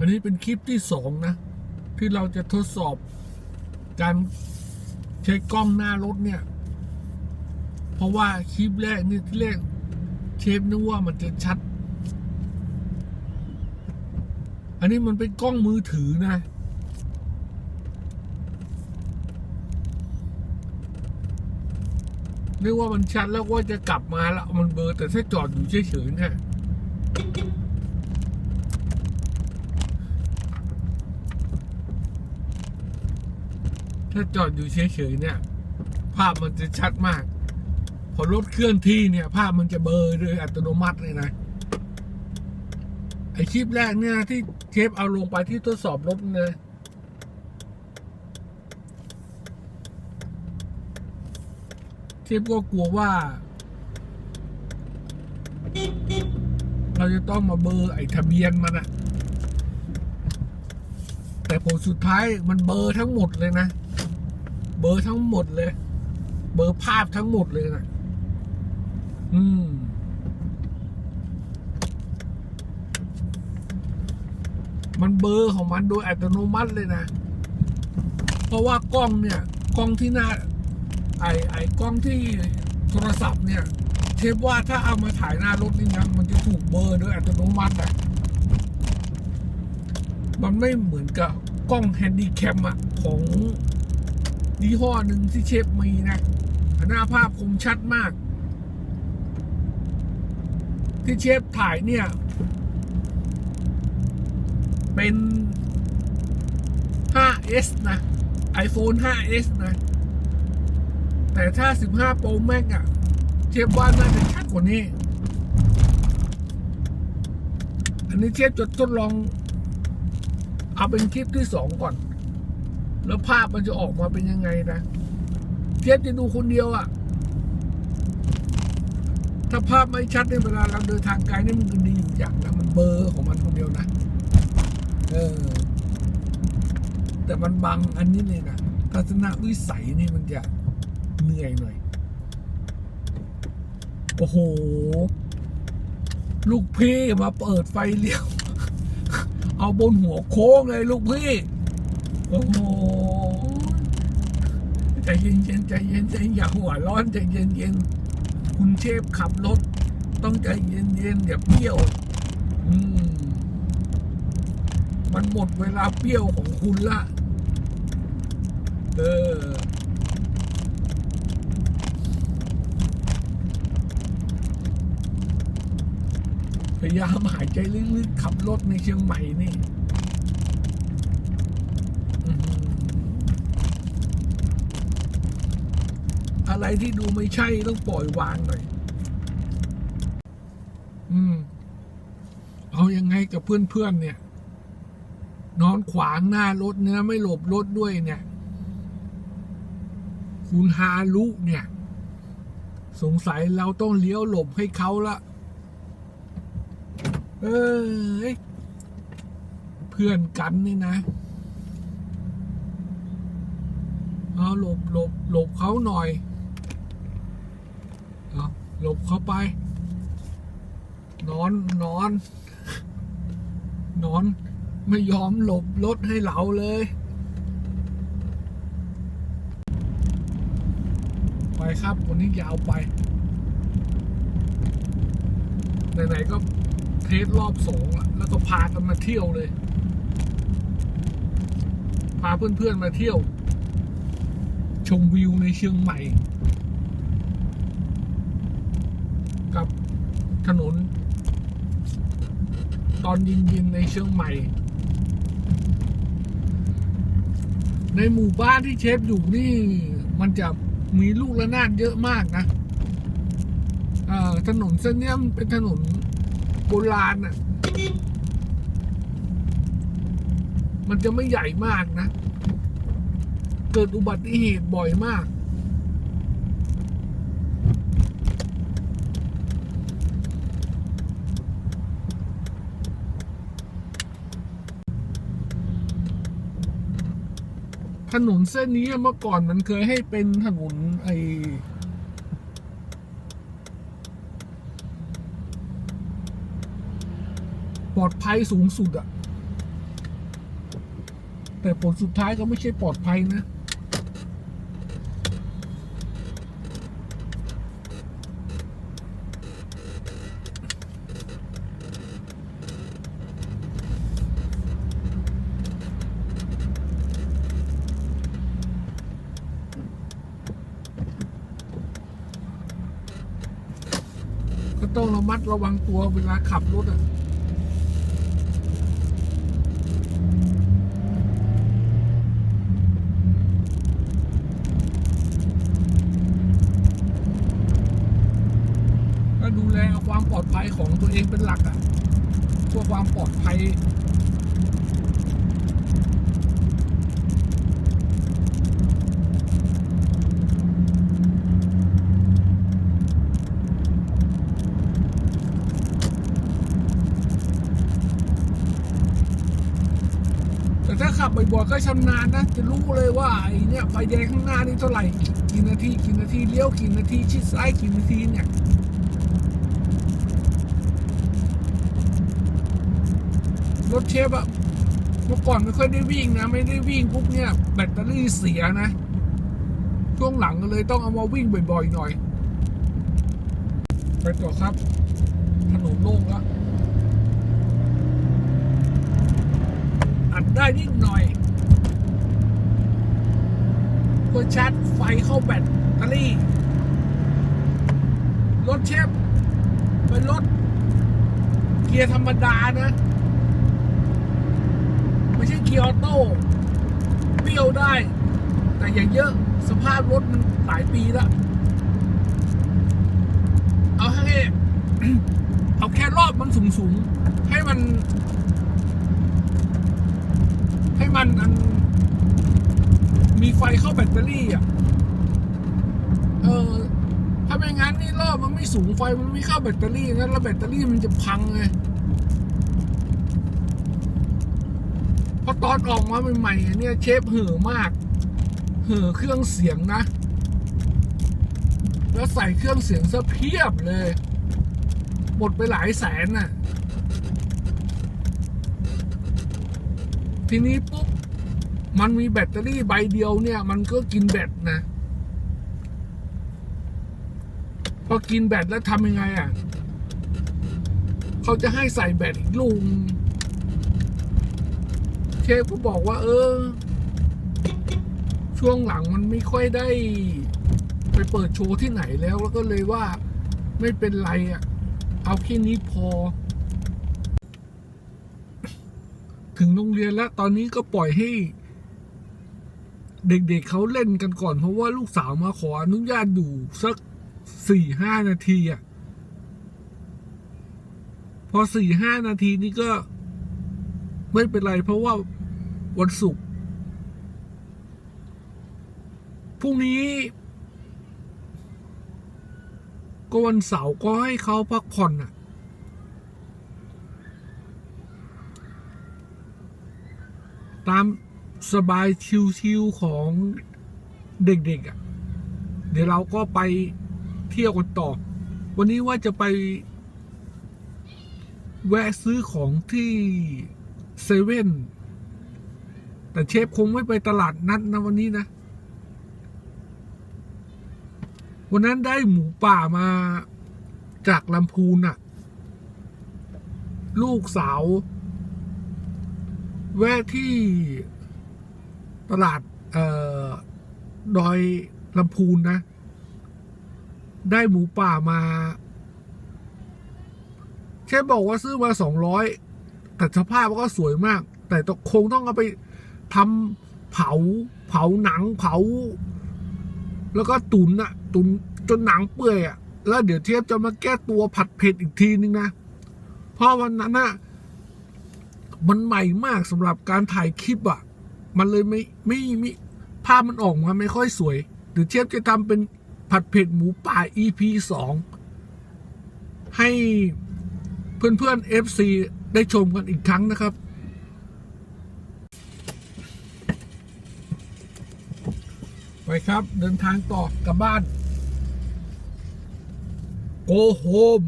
อันนี้เป็นคลิปที่สองนะ ที่เราจะทดสอบการใช้กล้องหน้ารถเนี่ย เพราะว่าคลิปแรกนี่ที่แรกเชฟนึกว่ามันจะชัด อันนี้มันเป็นกล้องมือถือนะนึกว่ามันชัดแล้วว่าจะกลับมาแล้วมันเบลอร์แต่ถ้าจอดอยู่เฉยๆเนี่ย ถ้าจอดอยู่เฉยๆเนี่ย ภาพมันจะชัดมาก พอรถเคลื่อนที่เนี่ย ภาพมันจะเบลอโดยอัตโนมัติเลยนะ ไอคลิปแรกเนี่ยที่เชฟเอาลงไปที่ทดสอบรถเนี่ยเชฟก็กลัวว่า เราจะต้องมาเบอร์ไอทะเบียนมันอะแต่ผลสุดท้ายมันเบอร์ทั้งหมดเลยนะ เบอร์ทั้งหมดเลย เบอร์ภาพทั้งหมดเลยนะอืมมันเบอร์ของมันโดยอัตโนมัติเลยนะ เพราะว่ากล้องเนี่ย กล้องที่หน้า ไอไอกล้องที่โทรศัพท์เนี่ย เทปว่าถ้าเอามาถ่ายหน้ารถนี่นะมันจะถูกเบอร์โดยอัตโนมัติอะมันไม่เหมือนกับกล้องแฮนดี้แคมอะของ ยี่ห้อหนึ่งที่เชฟมีนะ หน้าภาพคมชัดมาก ที่เชฟถ่ายเนี่ย เป็น 5s นะ iPhone 5s นะ แต่ถ้า 15 Pro Max อะ เทียบว่าน่าจะชัดกว่านี้ อันนี้เทียบจะทดลอง เอาเป็นคลิปที่สองก่อน แล้วภาพมันจะออกมาเป็นยังไงนะเทียบจะดูคนเดียวอะถ้าภาพไม่ชัดในเวลาเราเดินทางไกลนี่มันก็ดีอยู่อย่างนะมันเบอร์ของมันคนเดียวนะเออ แต่มันบังอันนี้เลยนะทัศนวิสัยนี่มันจะเหนื่อยหน่อยโอ้โห ลูกพี่มาเปิดไฟเลี้ยว เอาบนหัวโค้งเลยลูกพี่ โอ้โหใจเย็นเย็นๆใจเย็นใจอย่าหัวร้อนใจเย็นเย็นๆคุณเชฟขับรถ ต้องใจเย็นเย็นๆอย่าเปรี้ยว อืม มันหมดเวลาเปรี้ยวของคุณละ เออพยายามหายใจลึกๆขับรถในเชียงใหม่นี่อื้อหือ อะไรที่ดูไม่ใช่ต้องปล่อยวางหน่อย อืม เอายังไงกับเพื่อนๆเนี่ย นอนขวางหน้ารถเนื้อไม่หลบรถด้วยเนี่ย คุณฮารุเนี่ย สงสัยเราต้องเลี้ยวหลบให้เขาละ เอ้ยเพื่อนกันนี่นะเอาหลบหลบหลบเขาหน่อย หลบเขาไป นอนนอน นอน ไม่ยอมหลบรถให้เราเลย ไปครับวันนี้ยาวไป ไหนๆก็เทสรอบสองละแล้วก็พากันมาเที่ยวเลย พาเพื่อนๆมาเที่ยว ชมวิวในเชียงใหม่ กับ ถนน ตอนเย็นๆในเชียงใหม่ ในหมู่บ้านที่เชฟอยู่นี่ มันจะมีลูกระนาดเยอะมากนะเอ่อถนนเส้นเนี้ยมันเป็นถนนโบราณอะ มันจะไม่ใหญ่มากนะ เกิดอุบัติเหตุบ่อยมาก ถนนเส้นนี้เมื่อก่อนมันเคยให้เป็นถนนไอปลอดภัยสูงสุดอะแต่ผลสุดท้ายก็ไม่ใช่ปลอดภัยนะ ระวังตัวเวลาขับรถอะก็ดูแลความปลอดภัยของตัวเองเป็นหลักอะเพื่อความปลอดภัย ขับบ่อยๆก็ชำนาญนะ จะรู้เลยว่าไอ้เนี่ยไฟแดงข้างหน้านี่เท่าไหร่กี่นาทีกี่นาทีเลี้ยวกี่นาทีชิดซ้ายกี่นาทีเนี่ยรถเชฟอะเมื่อก่อนไม่ค่อยได้วิ่งนะ ไม่ได้วิ่งปุ๊บเนี่ย แบตเตอรี่เสียนะ ช่วงหลังก็เลยต้องเอามาวิ่งบ่อยๆหน่อย ไปต่อครับ ถนนโล่งแล้ว อัด ได้นิดหน่อยเพื่อชาร์จไฟเข้าแบตเตอรี่ รถเชฟเป็นรถเกียร์ธรรมดานะ ไม่ใช่เกียร์ออโต้เปรี้ยวได้ แต่อย่าเยอะสภาพรถมันหลายปีแล้ว เอาให้เอาแค่รอบมันสูงๆ ให้มัน มันอันมีไฟเข้าแบตเตอรี่อะ เออ ถ้าไม่งั้นนี่รอบมันไม่สูงไฟมันไม่เข้าแบตเตอรี่งั้นแล้วแบตเตอรี่มันจะพังไงเพราะตอนออกมาใหม่ๆอะเนี่ยเชฟเห่อมาก เห่อเครื่องเสียงนะ แล้วใส่เครื่องเสียงซะเพียบเลย หมดไปหลายแสนน่ะ ทีนี้ปุ๊บมันมีแบตเตอรี่ใบเดียวเนี่ย มันก็กินแบตนะ พอกินแบตแล้วทำยังไงอะ เขาจะให้ใส่แบตอีกลูกนึงเชฟก็บอกว่า เออ ช่วงหลังมันไม่ค่อยได้ ไปเปิดโชว์ที่ไหนแล้ว แล้วก็เลยว่าไม่เป็นไรอะ เอาแค่นี้พอ ถึงโรงเรียนแล้ว ตอนนี้ก็ปล่อยให้ เด็กๆเเขาเล่นกันก่อน เพราะว่าลูกสาวมาขออนุญาตดูสักสี่ห้านาทีอะ พอสี่ห้านาทีนี้ก็ ไม่เป็นไร เพราะว่าวันศุกร์พรุ่งนี้ ก็วันเสาร์ก็ให้เขาพักผ่อนอะ ตามสบายชิวๆของเด็กๆอะ เดี๋ยวเราก็ไปเที่ยวกันต่อ วันนี้ว่าจะไป แวะซื้อของที่เซเว่นแต่เชฟคงไม่ไปตลาดนัดนะวันนี้นะ วันนั้นได้หมูป่ามาจากลำพูนอะ ลูกสาว แวะที่ตลาดเอ่อดอยลำพูนนะ ได้หมูป่ามาเชฟบอกว่าซื้อมาสองร้อยแต่สภาพก็สวยมาก แต่ต้องคงต้องเอาไปทำเผาเผาหนังเผา แล้วก็ตุนอะตุนจนหนังเปื่อยอะแล้วเดี๋ยวเทปจะมาแก้ตัวผัดเผ็ดอีกทีนึงนะ เพราะวันนั้นอะ มันใหม่มากสำหรับการถ่ายคลิปอะมันเลยไม่ไม่ไม่ภาพมันออกมาไม่ค่อยสวยเดี๋ยวเชฟจะทำเป็นผัดเผ็ดหมูป่า EP สองให้เพื่อนๆ FC ได้ชมกันอีกครั้งนะครับ ไปครับเดินทางต่อกลับบ้าน go home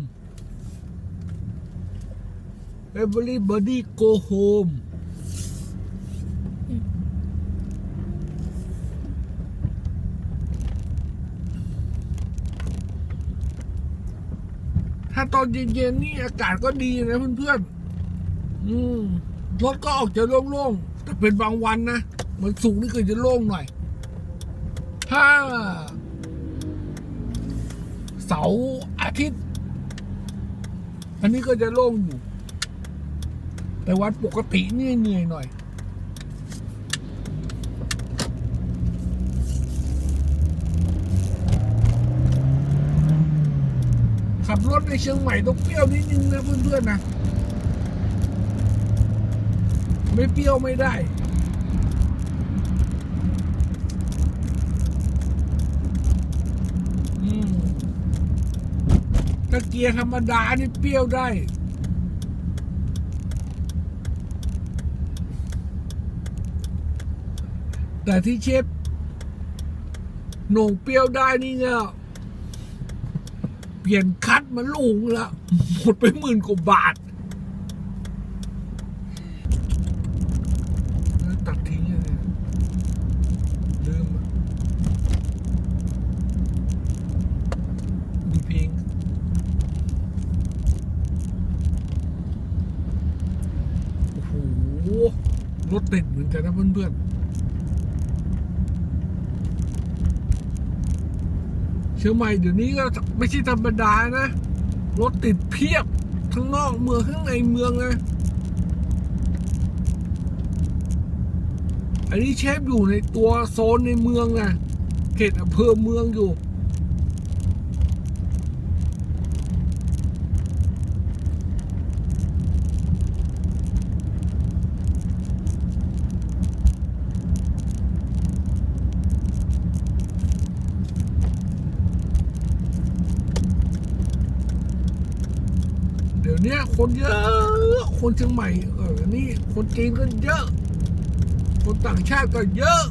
everybody go home ถ้าตอนเย็นๆนี่อากาศก็ดีนะเพื่อนๆรถก็ออกจะโล่งๆ แต่เป็นบางวันนะเหมือนสูงนี่ก็จะโล่งหน่อย ถ้า เสาร์อาทิตย์ อันนี้ก็จะโล่งอยู่ แต่วันปกตินี่เหนื่อยหน่อย ขับรถในเชียงใหม่ต้องเปรี้ยวนิดนึงนะเพื่อนๆนะ ไม่เปรี้ยวไม่ได้อืมถ้าเกียร์ธรรมดานี่เปรี้ยวได้ แต่ที่เชฟโหน่งเปรี้ยวได้นี่เนี่ยเปลี่ยนคัดมันลุงละหมดไปหมื่นกว่าบาทตัดทิ้งเลยลืมดูเพลงโอ้โหรถติดเหมือนกันนะเพื่อนๆ ชียงใหม่เดี๋ยวนี้ก็ไม่ใช่ธรรมดานะ รถติดเพียบทั้งนอกเมืองทั้งในเมืองนะอันนี้เชฟอยู่ในตัวโซนในเมืองนะเขตอำเภอเมืองอยู่ เนี้ยคนเยอะ คนเชียงใหม่เออนี่คนจีนก็เยอะ คนต่างชาติก็เยอะ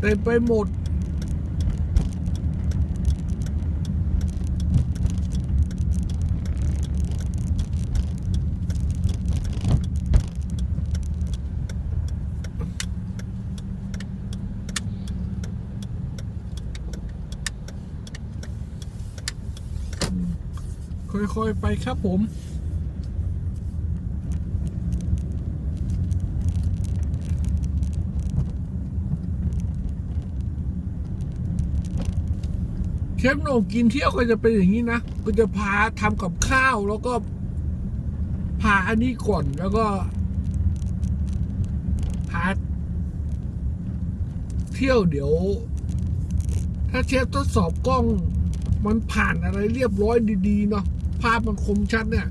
เต็มไปหมด ค่อย ๆ ไปครับผม เชฟโหนกินเที่ยวก็จะเป็นอย่างนี้นะ ก็จะพาทำกับข้าวแล้วก็ พาอันนี้ก่อนแล้วก็พาเที่ยวเดี๋ยว ถ้าเชฟทดสอบกล้องมันผ่านอะไรเรียบร้อยดี ๆ เนาะ ภาพมันคมชัดเนี่ย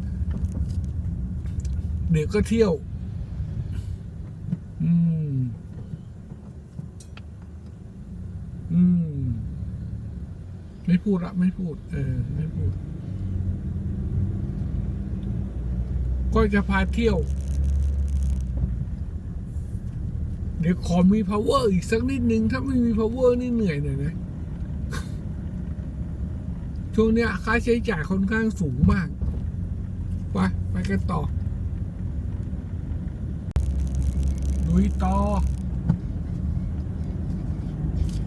เดี๋ยวก็เที่ยว อืม อืม ไม่พูดละไม่พูด เออ ไม่พูด ก็จะพาเที่ยว เดี๋ยวขอมี power อีกสักนิดนึง ถ้าไม่มี power นี่เหนื่อยหน่อยนะ ช่วงเนี้ยค่าใช้จ่ายค่อนข้างสูงมากไปไปกันต่อลุยต่อ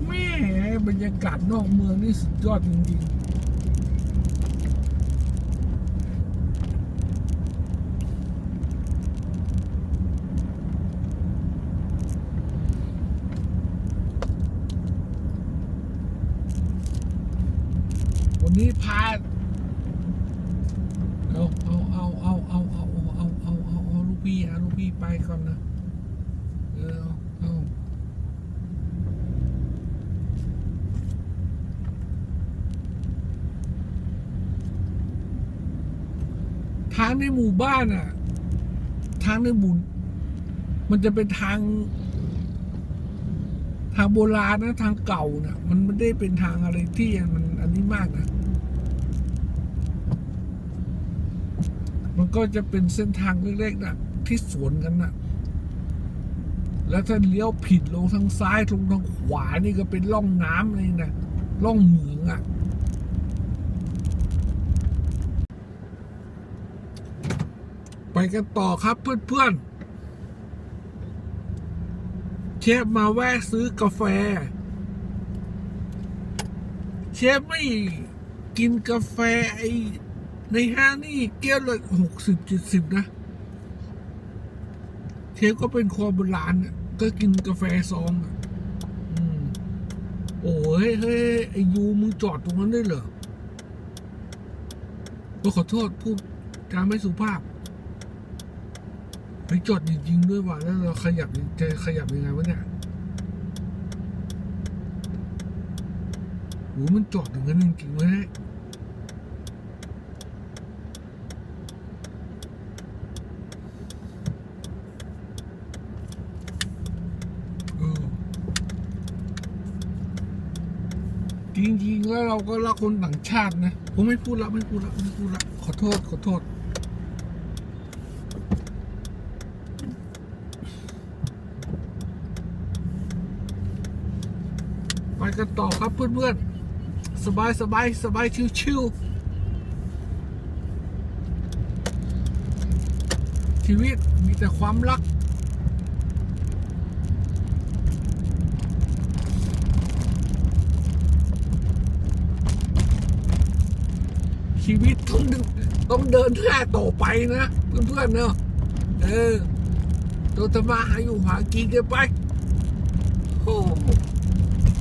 แม่บรรยากาศนอกเมืองนี่สุดยอดจริงๆ นี้พาเอาเอาเอาเอาเอาเอาเอาเอาเอาเอาเอาลูกพี่เอาลูกพี่ไปก่อนนะเออเอาทางในหมู่บ้านอะ ทางในหมู่มันจะเป็นทาง ทางโบราณนะ ทางเก่านะ่ะ มันไม่ได้เป็นทางอะไรที่มันอันนี้มากนะ มันก็จะเป็นเส้นทางเล็กๆนะที่สวนกันนะแล้วถ้าเลี้ยวผิดลงทางซ้ายลงทางขวานี่ก็เป็นร่องน้ำเลยนะร่องเหมืองอะ่ะไปกันต่อครับเพื่อนๆ เชฟมาแวะซื้อกาแฟ เชฟไม่กินกาแฟไอ ในห้างนี่แก้วละหกสิบเจ็ดสิบนะ เชฟก็เป็นคอโบราณน่ะก็กินกาแฟซองอะโอ้ยเฮ้ยไอยูมึงจอดตรงนั้นได้เหรอก็ขอโทษพูดจาไม่สุภาพไปจอดจริงๆด้วยว่ะแล้วเราขยับจะขยับยังไงวะเนี่ยโหมันจอดอย่างนั้นจริงๆเว้ยเออ จริงๆแล้วเราก็รักคนต่างชาตินะ ผมไม่พูดละไม่พูดละไม่พูดละขอโทษขอโทษ ไปกันต่อครับเพื่อนๆ สบายสบายสบายชิวๆชีวิตมีแต่ความรัก ชีวิตต้องต้องเดินหน้าต่อไปนะ เพื่อนๆเนอะเออตัวธรรมาหาอยู่หากินกันไปโอ้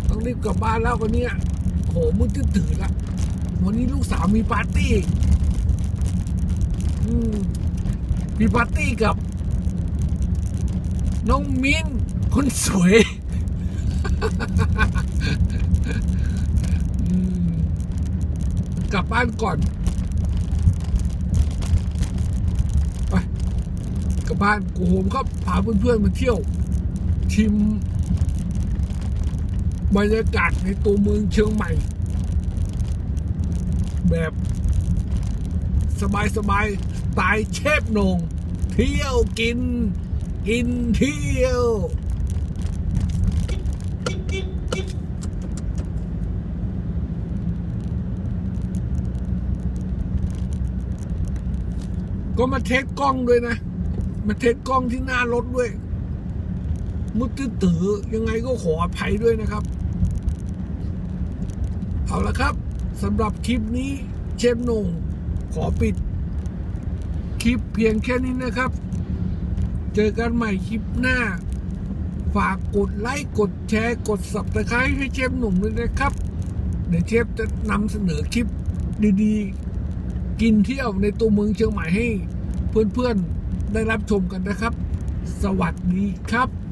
ต้องรีบกลับบ้านแล้ววันนี้โหมืดตื่นละวันนี้ลูกสาวมีปาร์ตี้มมีปาร์ตี้กับ น้องมิ้นคนสวย อืม กลั บบ้านก่อนไปกลับบ้านกูโฮมครับพาเพื่อนๆมาเที่ยวชิมบรรยากาศในตัวเมืองเชียงใหม่ แบบสบายๆสไตล์เชฟนง เที่ยวกิน กินเที่ยว ก็มาเทสกล้องด้วยนะ มาเทสกล้องที่หน้ารถด้วย มุดตื้อยังไงก็ขออภัยด้วยนะครับ เอาละครับสำหรับคลิปนี้เชฟนงขอปิด คลิปเพียงแค่นี้นะครับ เจอกันใหม่คลิปหน้า ฝากกดไลค์กดแชร์กดสับตะไคร้ให้เชฟหนุ่มด้วยนะครับ เดี๋ยวเชฟจะนำเสนอคลิปดีๆ กินเที่ยวในตัวเมืองเชียงใหม่ให้ เพื่อนๆได้รับชมกันนะครับ สวัสดีครับ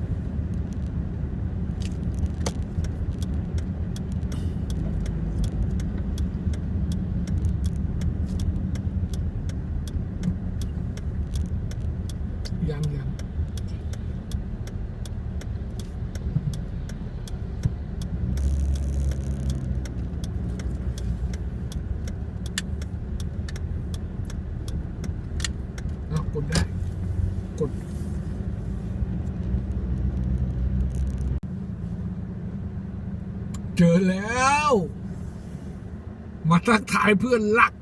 กดได้ กด เจอแล้ว มาทักทายเพื่อนรัก